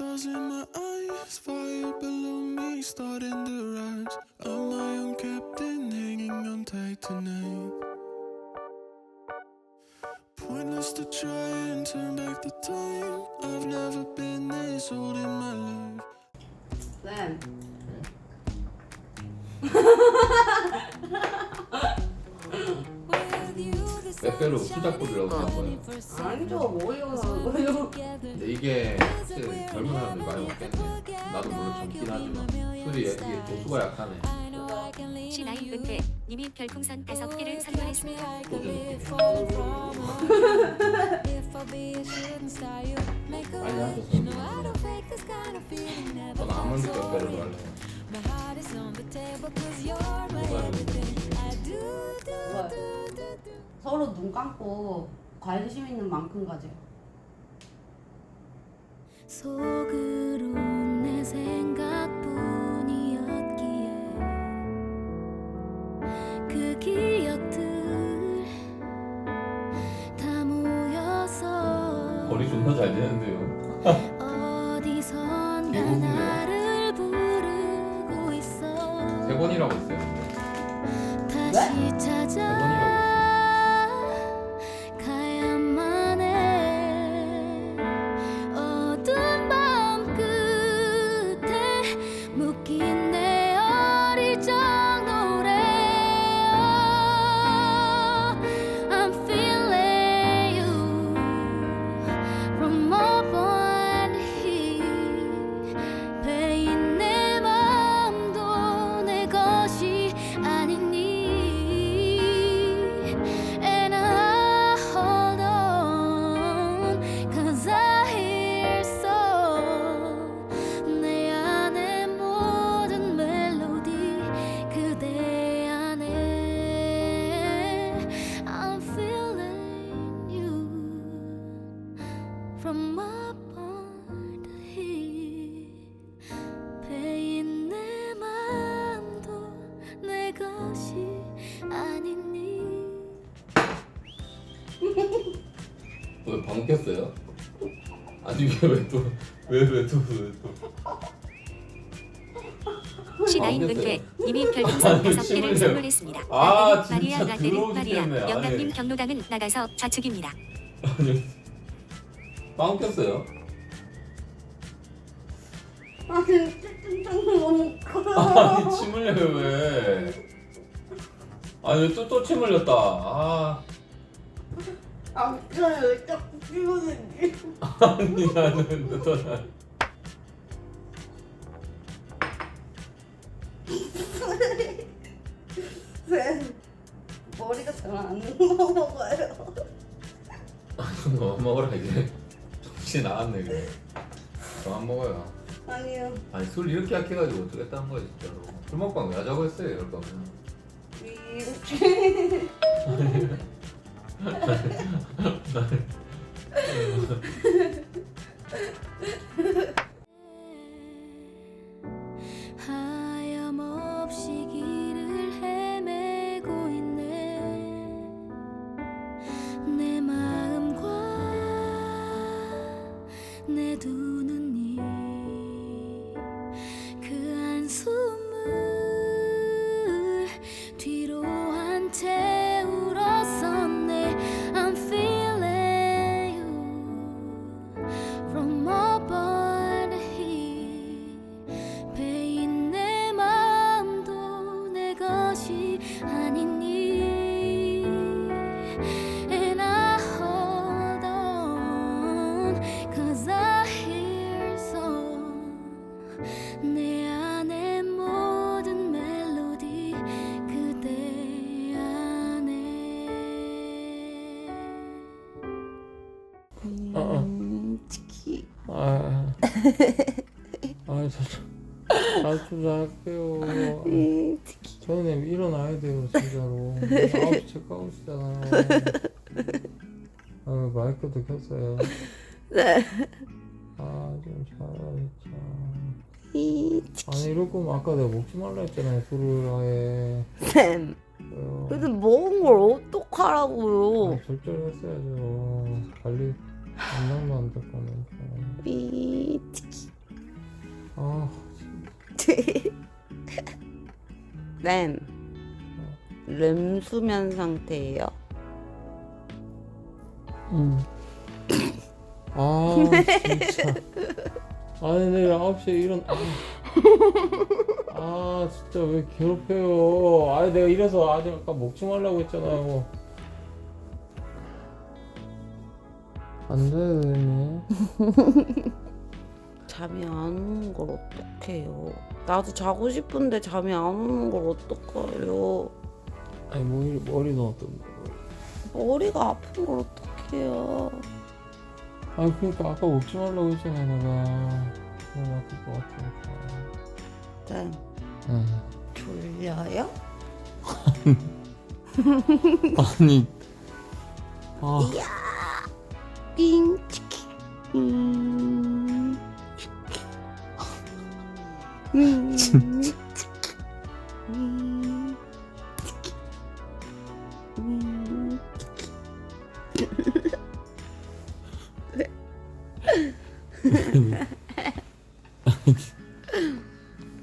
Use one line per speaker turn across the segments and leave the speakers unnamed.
stars in my eyes, fire below me starting to rise. I'm my own captain, hanging on tight tonight. Pointless to try and turn back the time. I've never been this old in my life.
Slam.
빼빼로 수작곡이라고 하는 거예요.
아니죠, 뭐예요, 뭐예요.
근데 이게 사실 젊은 사람들이 많이 먹겠네. 나도 물론 젊긴 하지만 술이 이게 도수가 약하네.
C9 은퇴 님이 별풍선 다섯 개를 선물했습니다.
소주 느낌이. 많이 하셨어요. 저는 아몬드 빼빼로 좋아해요.
뭐야. 서로 눈 감고 관심 있는 만큼 가져요.
속으로 내 생각뿐이었기에 그 기억들 다 모여서
거리 존나 잘 되는데요.
어디선가
미국이요.
나를 부르고 있어
세 번이라고 했어요.
다시 찾아 안 켰어요? 아니 이게
왜 또 왜 왜 또 왜또.
시나인 분께 이미 별풍선 다섯 개를 선물했습니다.
아,
아 마리아 나는 마리아. 영감님 경로당은 나가서 좌측입니다.
아니. 빵 켰어요?
아니 찜찜찜 너무
아니 침 흘려요 왜? 아니 또또침 흘렸다. 아.
아무튼 이쪽 꾸 피곤해.
아니 나는 또 나.
쌤 머리가 잘 안 넘어가요.
뭐 먹으라 이제 정신 나갔네 그래. 저안 먹어요.
아니요.
아니 술 이렇게 약해가지고 어쩌겠다는 거야 진짜로. 술 먹방 왜 하자고 했어요 이럴 거면.
이렇게.
하염없이 길을 헤매고 있네. 내 마음과 내 두 눈
음, 치키.
아, 아, 저, 자좀 잘게요.
음, 치키.
저는 일어나야 돼요, 진짜로. 9시 체크아웃이잖아요. 아, 마이크도 켰어요.
네.
아, 좀.
이, 치키.
아니, 이럴 거면 아까 내가 먹지 말라 했잖아요, 술을 아예.
쌤.
왜요?
근데 먹은 걸 어떡하라고요?
아, 절제를 했어야죠. 관리, 감당도 안될 거면.
이, 치키.
아,
쌤. 렘 수면 상태예요?
응. 아 진짜. 아니 내일 9시에 일어나. 아, 아 진짜 왜 괴롭혀요. 아니 내가 이래서 아직 아까 먹지 말라고 했잖아요. 안 되네.
잠이 안 오는 걸 어떡해요? 나도 자고 싶은데 잠이 안 오는 걸 어떡해요?
아니 머리 머리는 어떤데?
머리가 아픈 걸 어떡해요?
아 그러니까 아까 먹지 말라고 했잖아 내가. 너무 아플 것 같으니까.
쌤
응.
졸려요?
아니. 아.
삥치키 음. 음. 음. 음.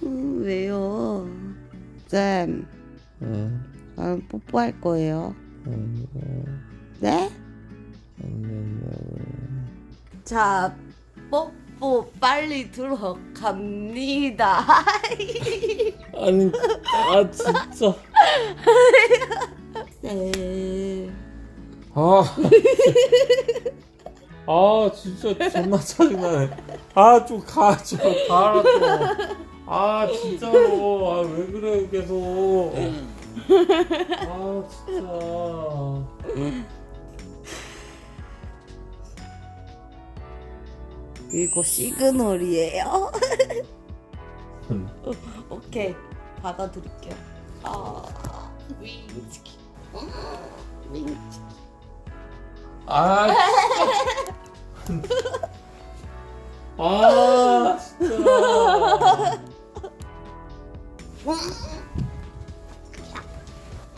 음, 왜요? 쌤,
응.
아, 뽀뽀할 거예요.
안 돼.
네? 자, 뽀뽀 빨리 들어갑니다.
아니, 아 진짜.
네.
아. 아 진짜 존나 짜증나네. 아 좀 가, 좀 가라 좀. 아 진짜로. 아 왜 그래요 계속. 아 진짜.
이거 시그널이에요?
응.
어, 오케이 받아드릴게요. 아, 윙치키. 음, 윙치키.
아 진짜. 아 진짜.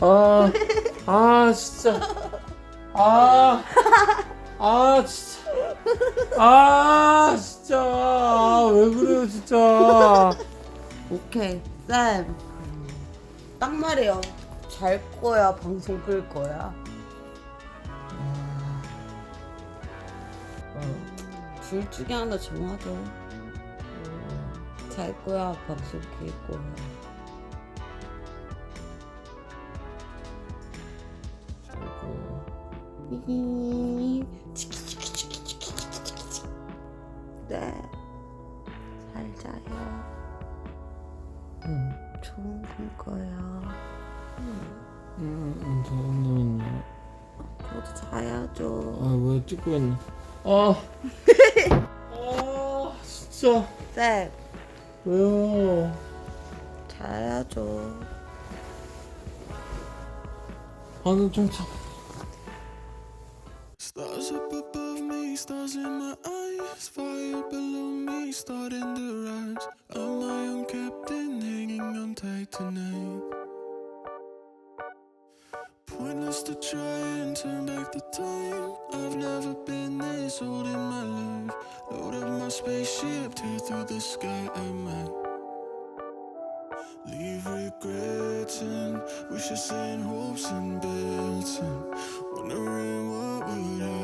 아, 아 진짜. 아, 아 진짜. 아 진짜. 아, 왜 그래요 진짜.
오케이 쌤. 딱 말이에요. 잘 거야 방송 끌 거야. 둘 중에 하나 정하죠. 잘 거야 방송 끌 거야. 히히. 치키치키치키치키치키치. 네. 잘 자요.
응,
좋은 꿈 꿔요.
응, 저는
저도 자야죠.
아 왜 찍고 있나? 아, 아 진짜
쌤,
왜요?
자야죠.
아는 좀 참.
Stars up above me, stars in my eyes. Fire below me, starting to rise. I'm my own captain, hanging on tight tonight. Pointless to try and turn back the time. I've never been this old in my life. Load up my spaceship, tear through the sky. I might leave regrets and wishes and hopes and bets wondering what would happen.